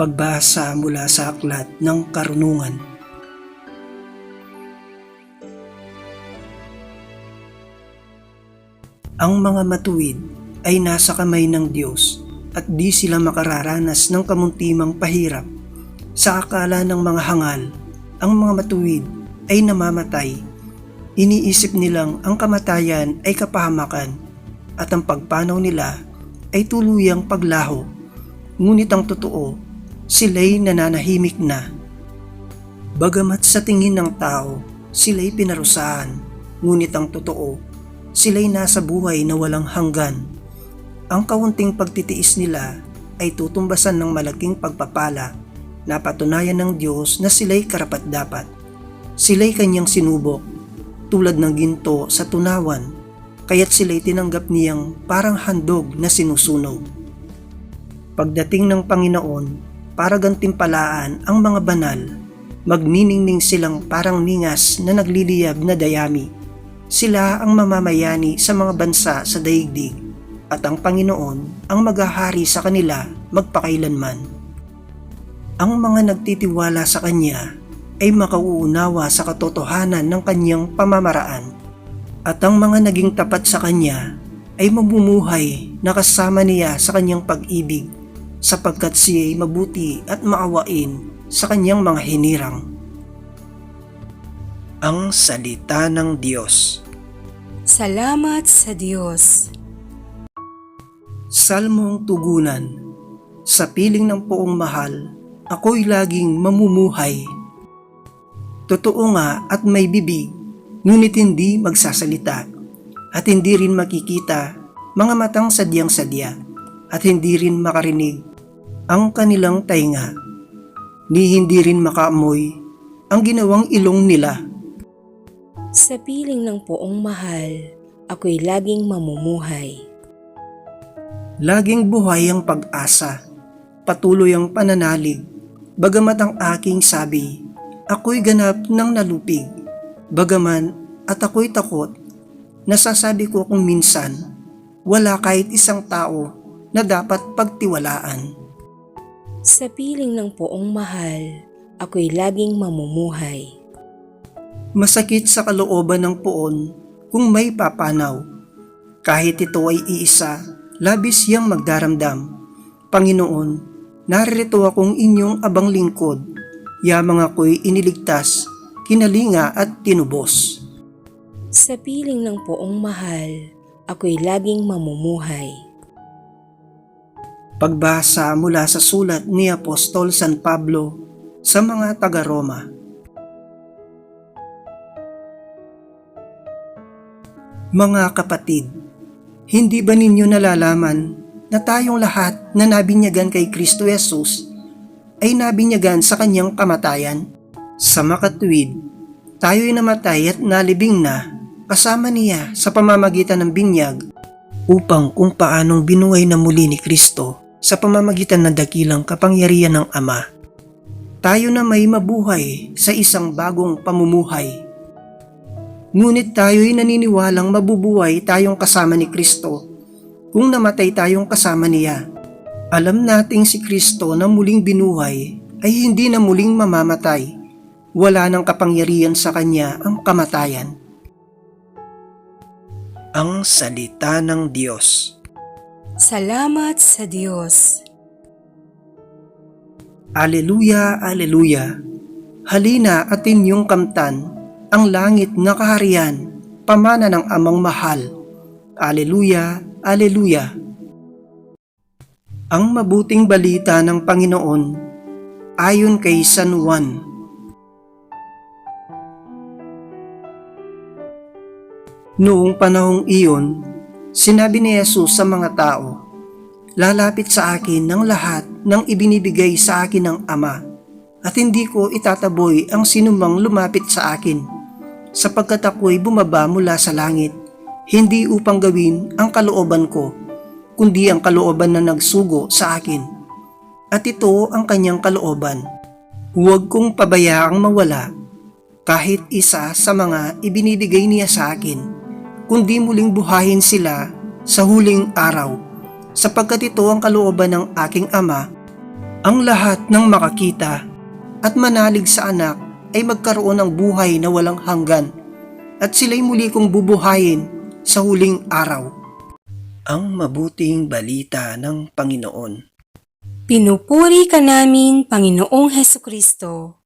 Pagbasa mula sa aklat ng karunungan. Ang mga matuwid ay nasa kamay ng Diyos at di sila makararanas ng kamuntimang pahirap. Sa akala ng mga hangal, ang mga matuwid ay namamatay. Iniisip nilang ang kamatayan ay kapahamakan at ang pagpanaw nila ay tuluyang paglaho. Ngunit ang totoo, sila'y nananahimik na. Bagamat sa tingin ng tao, sila'y pinarusahan, ngunit ang totoo, sila'y nasa buhay na walang hanggan. Ang kaunting pagtitiis nila ay tutumbasan ng malaking pagpapala na patunayan ng Diyos na sila'y karapat-dapat. Sila'y kanyang sinubok, tulad ng ginto sa tunawan, kaya't sila'y tinanggap niyang parang handog na sinusunog. Pagdating ng Panginoon, para gantimpalaan ang mga banal, magniningning silang parang ningas na nagliliyab na dayami. Sila ang mamamayani sa mga bansa sa daigdig at ang Panginoon ang maghahari sa kanila magpakailanman. Ang mga nagtitiwala sa Kanya ay makauunawa sa katotohanan ng Kanyang pamamaraan at ang mga naging tapat sa Kanya ay mamumuhay na kasama niya sa Kanyang pag-ibig sapagkat siya'y mabuti at maawain sa Kanyang mga hinirang. Ang Salita ng Diyos Salamat sa Diyos. Salmong Tugunan Sa piling ng poong mahal, ako'y laging mamumuhay. Totoo nga at may bibig, ngunit hindi magsasalita, at hindi rin makikita mga matang sadyang sadya, at hindi rin makarinig ang kanilang tainga, ni hindi rin makaamoy ang ginawang ilong nila. Sa piling ng poong mahal, ako'y laging mamumuhay. Laging buhay ang pag-asa, patuloy ang pananalig, bagamat ang aking sabi, ako'y ganap ng nalupig, bagaman at ako'y takot, nasasabi ko kung minsan, wala kahit isang tao na dapat pagtiwalaan. Sa piling ng poong mahal, ako'y laging mamumuhay. Masakit sa kalooban ng poon kung may papanaw. Kahit ito ay iisa, labis siyang magdaramdam. Panginoon, naririto akong inyong abang lingkod. Yamang ako'y iniligtas, kinalinga at tinubos. Sa piling ng poong mahal, ako'y laging mamumuhay. Pagbasa mula sa sulat ni Apostol San Pablo sa mga taga-Roma. Mga kapatid, hindi ba ninyo nalalaman na tayong lahat na nabinyagan kay Kristo Jesus ay nabinyagan sa kanyang kamatayan? Sa makatuwid, tayo'y namatay at nalibing na kasama niya sa pamamagitan ng binyag upang kung paanong binuhay na muli ni Kristo sa pamamagitan ng dakilang kapangyarihan ng Ama. Tayo na may mabuhay sa isang bagong pamumuhay. Ngunit tayo'y naniniwalang mabubuhay tayong kasama ni Kristo kung namatay tayong kasama niya. Alam nating si Kristo na muling binuhay ay hindi na muling mamamatay. Wala ng kapangyarihan sa kanya ang kamatayan. Ang Salita ng Diyos Salamat sa Diyos. Aleluya, Aleluya. Halina at inyong kamtan ang langit na kaharian, pamana ng amang mahal. Aleluya, Aleluya. Ang mabuting balita ng Panginoon ayon kay San Juan. Noong panahong iyon, sinabi ni Jesus sa mga tao, Lalapit sa akin ng lahat ng ibinibigay sa akin ng Ama, at hindi ko itataboy ang sinumang lumapit sa akin, sapagkat ako'y bumaba mula sa langit, hindi upang gawin ang kalooban ko, kundi ang kalooban na nagsugo sa akin. At ito ang kanyang kalooban. Huwag kong pabayaang mawala kahit isa sa mga ibinibigay niya sa akin, kundi muling buhayin sila sa huling araw sapagkat ito ang kalooban ng aking ama Ang lahat ng makakita at manalig sa anak ay magkaroon ng buhay na walang hanggan at sila'y muli kong bubuhayin sa huling araw. Ang mabuting balita ng Panginoon. Pinupuri ka namin, Panginoong Heso Kristo.